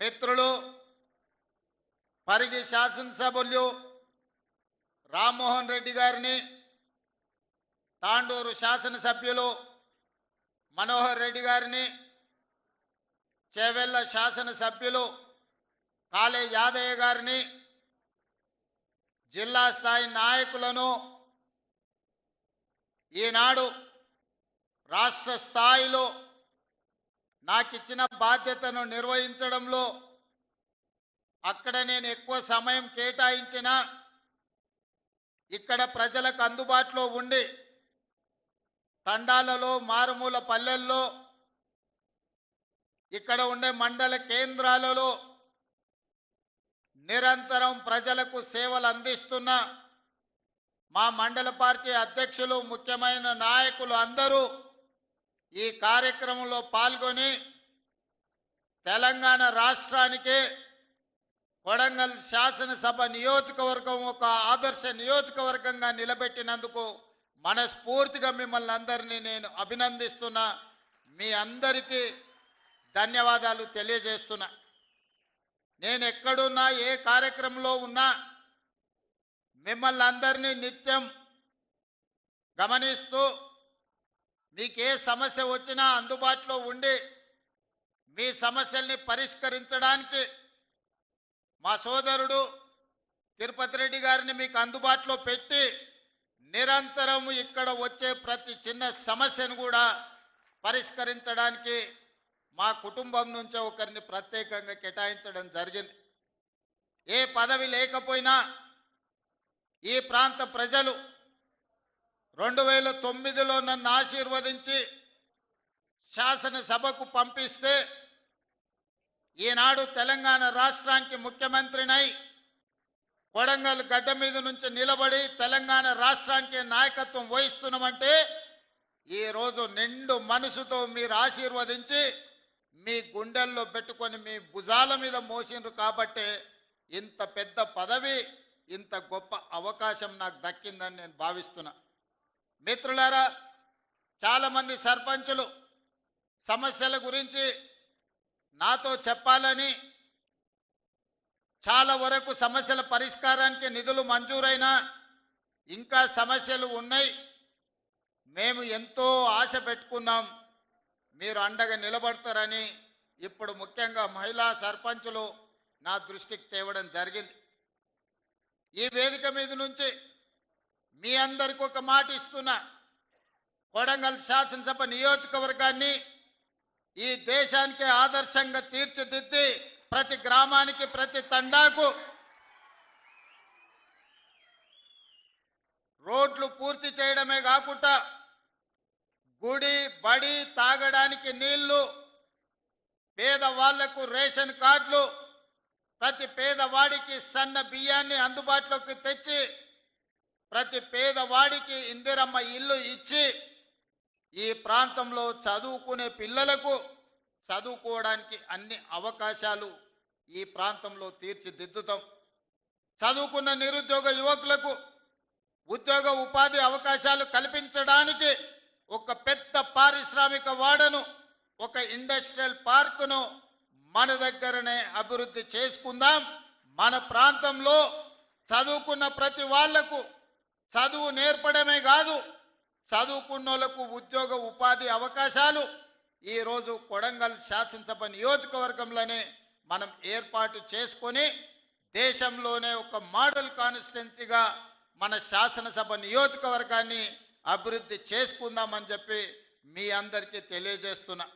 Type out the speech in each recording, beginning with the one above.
మిత్రులు పరిగి శాసనసభ్యులు రామ్మోహన్ రెడ్డి గారిని తాండూరు శాసనసభ్యులు మనోహర్ రెడ్డి గారిని చేవెళ్ళ శాసనసభ్యులు కాళే యాదయ్య గారిని జిల్లా స్థాయి నాయకులను ఈనాడు రాష్ట్ర స్థాయిలో నాకిచ్చిన బాధ్యతను నిర్వహించడంలో అక్కడ నేను ఎక్కువ సమయం కేటాయించిన ఇక్కడ ప్రజలకు అందుబాటులో ఉండి తండాలలో మారుమూల పల్లెల్లో ఇక్కడ ఉండే మండల కేంద్రాలలో నిరంతరం ప్రజలకు సేవలు అందిస్తున్న మా మండల పార్టీ అధ్యక్షులు ముఖ్యమైన నాయకులు అందరూ ఈ కార్యక్రమంలో పాల్గొని తెలంగాణ రాష్ట్రానికి కొడంగల్ శాసనసభ నియోజకవర్గం ఒక ఆదర్శ నియోజకవర్గంగా నిలబెట్టినందుకు మనస్ఫూర్తిగా మిమ్మల్ని అందరినీ నేను అభినందిస్తున్నా. మీ అందరికీ ధన్యవాదాలు తెలియజేస్తున్నా. నేను ఎక్కడున్నా ఏ కార్యక్రమంలో ఉన్నా మిమ్మల్ని అందరినీ నిత్యం గమనిస్తూ మీకు ఏ సమస్య వచ్చినా అందుబాటులో ఉండి మీ సమస్యల్ని పరిష్కరించడానికి మా సోదరుడు తిరుపతి రెడ్డి గారిని మీకు అందుబాటులో పెట్టి నిరంతరం ఇక్కడ వచ్చే ప్రతి చిన్న సమస్యను కూడా పరిష్కరించడానికి మా కుటుంబం నుంచే ఒకరిని ప్రత్యేకంగా కేటాయించడం జరిగింది. ఏ పదవి లేకపోయినా ఈ ప్రాంత ప్రజలు రెండు వేల తొమ్మిదిలో నన్ను ఆశీర్వదించి శాసనసభకు పంపిస్తే ఈనాడు తెలంగాణ రాష్ట్రానికి ముఖ్యమంత్రినై కొడంగల్ గడ్డ మీద నుంచి నిలబడి తెలంగాణ రాష్ట్రానికి నాయకత్వం వహిస్తున్నామంటే ఈ రోజు నిండు మనసుతో మీరు ఆశీర్వదించి మీ గుండెల్లో పెట్టుకొని మీ భుజాల మీద మోసిండ్రు కాబట్టే ఇంత పెద్ద పదవి ఇంత గొప్ప అవకాశం నాకు దక్కిందని నేను భావిస్తున్నా. మిత్రులారా చాలామంది సర్పంచులు సమస్యల గురించి నాతో చెప్పాలని చాలా వరకు సమస్యల పరిష్కారానికి నిధులు మంజూరైనా ఇంకా సమస్యలు ఉన్నాయి. మేము ఎంతో ఆశ పెట్టుకున్నాం. మీరు అండగా నిలబడతారని ఇప్పుడు ముఖ్యంగా మహిళా సర్పంచులు నా దృష్టికి తేవడం జరిగింది. ఈ వేదిక మీద నుంచి మీ అందరికి ఒక మాట ఇస్తున్నా. కొడంగల్ శాసనసభ నియోజకవర్గాన్ని ఈ దేశానికి ఆదర్శంగా తీర్చిదిద్ది ప్రతి గ్రామానికి ప్రతి తండాకు రోడ్లు పూర్తి చేయడమే కాకుండా గుడి బడి తాగడానికి నీళ్ళు పేదవాళ్ళకు రేషన్ కార్డులు ప్రతి పేదవాడికి సన్న బియ్యాన్ని అందుబాటులోకి తెచ్చి ప్రతి పేదవాడికి ఇందిరమ్మ ఇల్లు ఇచ్చి ఈ ప్రాంతంలో చదువుకునే పిల్లలకు చదువుకోవడానికి అన్ని అవకాశాలు ఈ ప్రాంతంలో తీర్చిదిద్దుతాం. చదువుకున్న నిరుద్యోగ యువకులకు ఉద్యోగ ఉపాధి అవకాశాలు కల్పించడానికి ఒక పెద్ద పారిశ్రామిక వాడను ఒక ఇండస్ట్రియల్ పార్కును మన దగ్గరనే అభివృద్ధి చేసుకుందాం. మన ప్రాంతంలో చదువుకున్న ప్రతి వాళ్ళకు చదువు నేర్పడమే కాదు చదువుకున్నోళ్ళకు ఉద్యోగ ఉపాధి అవకాశాలు. ఈరోజు కొడంగల్ శాసనసభ నియోజకవర్గంలోనే మనం ఏర్పాటు చేసుకొని దేశంలోనే ఒక మోడల్ కాన్స్టిట్యున్సీగా మన శాసనసభ నియోజకవర్గాన్ని అభివృద్ధి చేసుకుందామని చెప్పి మీ అందరికీ తెలియజేస్తున్నా.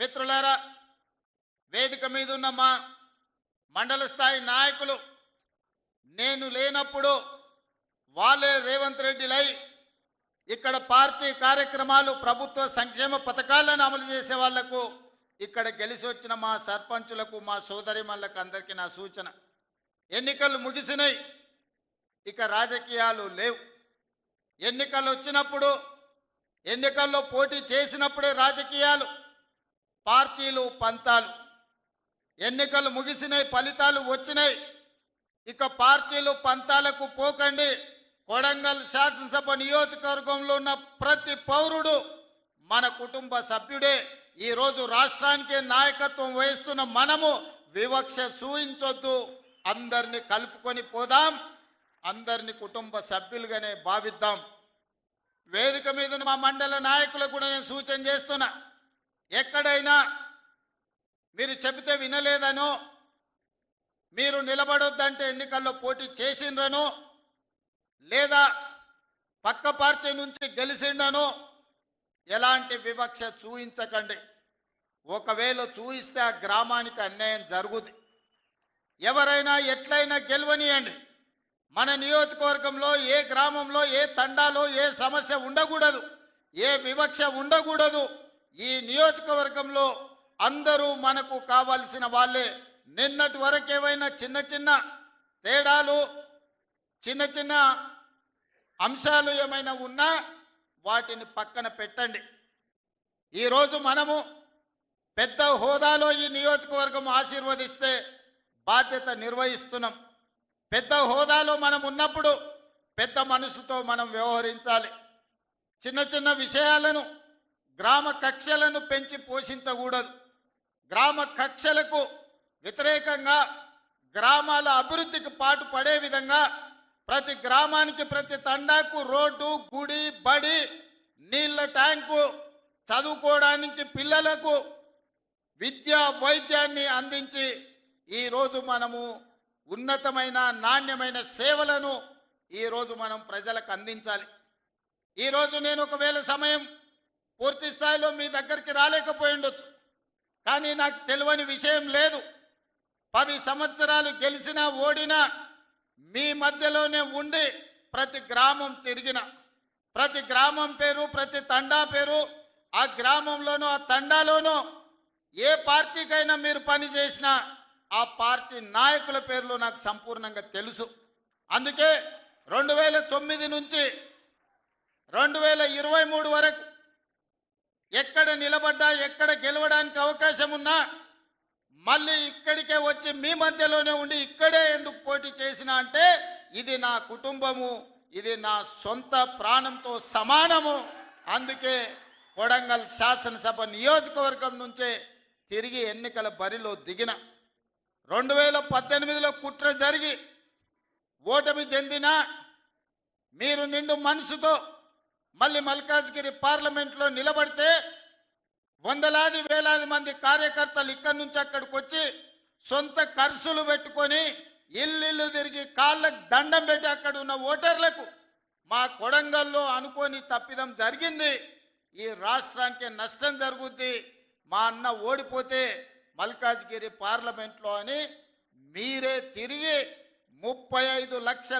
మిత్రులారా వేదిక మీద ఉన్న మా మండల స్థాయి నాయకులు నేను లేనప్పుడు వాళ్ళే రేవంత్ రెడ్డిలై ఇక్కడ పార్టీ కార్యక్రమాలు ప్రభుత్వ సంక్షేమ పథకాలను అమలు చేసే వాళ్ళకు ఇక్కడ గెలిచి వచ్చిన మా సర్పంచులకు మా సోదరిమళ్ళకు అందరికీ నా సూచన. ఎన్నికలు ముగిసినాయి. ఇక రాజకీయాలు లేవు. ఎన్నికలు వచ్చినప్పుడు ఎన్నికల్లో పోటీ చేసినప్పుడే రాజకీయాలు పార్టీలు పంతాలు. ఎన్నికలు ముగిసినాయి ఫలితాలు వచ్చినాయి. ఇక పార్టీలు పంతాలకు పోకండి. కొడంగల్ శాసనసభ నియోజకవర్గంలో ఉన్న ప్రతి పౌరుడు మన కుటుంబ సభ్యుడే. ఈరోజు రాష్ట్రానికి నాయకత్వం వహిస్తున్న మనము వివక్ష సూహించొద్దు అందరిని కలుపుకొని పోదాం. అందరినీ కుటుంబ సభ్యులుగానే భావిద్దాం. వేదిక మీద మా మండల నాయకులకు కూడా నేను సూచన చేస్తున్నా. ఎక్కడైనా మీరు చెబితే వినలేదనో మీరు నిలబడొద్దంటే ఎన్నికల్లో పోటీ చేసిండ్రనో లేదా పక్క పార్టీ నుంచి గెలిచిండనో ఎలాంటి వివక్ష చూయించకండి. ఒకవేళ చూయిస్తే ఆ గ్రామానికి అన్యాయం జరుగుద్ది ఎవరైనా ఎట్లయినా గెలవనియండి. మన నియోజకవర్గంలో ఏ గ్రామంలో ఏ తండాలో ఏ సమస్య ఉండకూడదు. ఏ వివక్ష ఉండకూడదు. ఈ నియోజకవర్గంలో అందరూ మనకు కావలసిన వాళ్ళే. నిన్నటి వరకు ఏవైనా చిన్న చిన్న తేడాలు చిన్న చిన్న అంశాలు ఏమైనా ఉన్నా వాటిని పక్కన పెట్టండి. ఈరోజు మనము పెద్ద హోదాలో ఈ నియోజకవర్గం ఆశీర్వదిస్తే బాధ్యత నిర్వహిస్తున్నాం. పెద్ద హోదాలో మనం ఉన్నప్పుడు పెద్ద మనసుతో మనం వ్యవహరించాలి. చిన్న చిన్న విషయాలను గ్రామ కక్షలను పెంచి పోషించకూడదు. గ్రామ కక్షలకు వ్యతిరేకంగా గ్రామాల అభివృద్ధికి పాటు పడే విధంగా ప్రతి గ్రామానికి ప్రతి తండాకు రోడ్డు గుడి బడి నీళ్ళ ట్యాంకు చదువుకోవడానికి పిల్లలకు విద్య వైద్యాన్ని అందించి ఈరోజు మనము ఉన్నతమైన నాణ్యమైన సేవలను ఈరోజు మనం ప్రజలకు అందించాలి. ఈరోజు నేను ఒకవేళ సమయం పూర్తి స్థాయిలో మీ దగ్గరికి రాలేకపోయి ఉండొచ్చు. కానీ నాకు తెలియని విషయం లేదు. పది సంవత్సరాలు గెలిచినా ఓడినా మధ్యలోనే ఉండి ప్రతి గ్రామం తిరిగిన. ప్రతి గ్రామం పేరు ప్రతి తండా పేరు ఆ గ్రామంలోనూ ఆ తండాలోనూ ఏ పార్టీకైనా మీరు పని చేసినా ఆ పార్టీ నాయకుల పేర్లు నాకు సంపూర్ణంగా తెలుసు. అందుకే రెండు వేల తొమ్మిది నుంచి రెండు వేల ఇరవై మూడు వరకు ఎక్కడ నిలబడ్డా ఎక్కడ గెలవడానికి అవకాశం ఉన్నా మళ్ళీ ఇక్కడికే వచ్చి మీ మధ్యలోనే ఉండి ఇక్కడే ఎందుకు పోటీ చేసిన అంటే ఇది నా కుటుంబము ఇది నా సొంత ప్రాణంతో సమానము. అందుకే కొడంగల్ శాసనసభ నియోజకవర్గం నుంచే తిరిగి ఎన్నికల బరిలో దిగిన. రెండు వేల పద్దెనిమిదిలో కుట్ర జరిగి ఓటమి చెందిన మీరు నిండు మనసుతో మళ్ళీ మల్కాజ్గిరి పార్లమెంట్లో నిలబడితే వందలాది వేలాది మంది కార్యకర్తలు ఇక్కడి నుంచి అక్కడికి వచ్చి సొంత ఖర్చులు పెట్టుకొని ఇల్లు తిరిగి కాళ్ళకు దండం పెట్టి అక్కడ ఉన్న ఓటర్లకు మా కొడంగల్లో అనుకోని తప్పిదం జరిగింది. ఈ రాష్ట్రానికి నష్టం జరుగుద్ది. మా అన్న ఓడిపోతే మల్కాజ్గిరి పార్లమెంట్లో అని మీరే తిరిగి ముప్పై ఐదు లక్షల